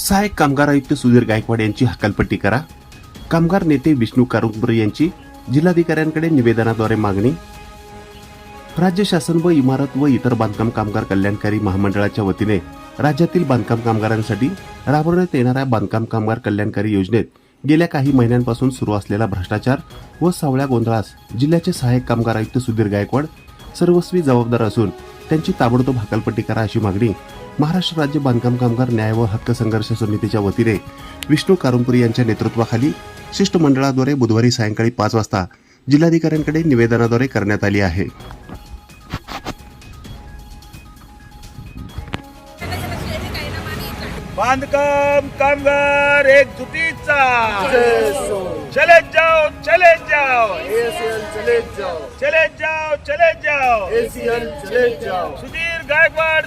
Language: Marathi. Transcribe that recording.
सहाय्यक कामगार आयुक्त सुधीर गायकवाड यांची हकालपट्टी करा. कामगार नेते विष्णू कारुंबरे यांची जिल्हाधिकाऱ्यांकडे निवेदनाद्वारे मागणी. राज्य शासन व इमारत व इतर बांधकाम कामगार कल्याणकारी महामंडळाच्या वतीने राज्यातील बांधकाम कामगारांसाठी राबवण्यात येणाऱ्या बांधकाम कामगार कल्याणकारी योजनेत गेल्या काही महिन्यांपासून सुरू असलेला भ्रष्टाचार व सावळ्या गोंधळास जिल्ह्याचे सहाय्यक कामगार आयुक्त सुधीर गायकवाड सर्वस्वी जबाबदार असून त्यांची ताबडतोब हकालपट्टी करा अशी मागणी महाराष्ट्र राज्य बांधकाम कामगार न्याय व हक्क संघर्ष समितीच्या वतीने विष्णू कारुंपुरी यांच्या नेतृत्वाखाली शिष्टमंडळाद्वारे बुधवारी सायंकाळी पाच वाजता जिल्हाधिकाऱ्यांकडे निवेदनाद्वारे करण्यात आली आहे. बांधकाम कामगार एकजुटीचा. चले जाओ चले जाओ. एसीएल चले जाओ चले जाओ चले जाओ. एसीएल चले जाओ. सुधीर गायकवाड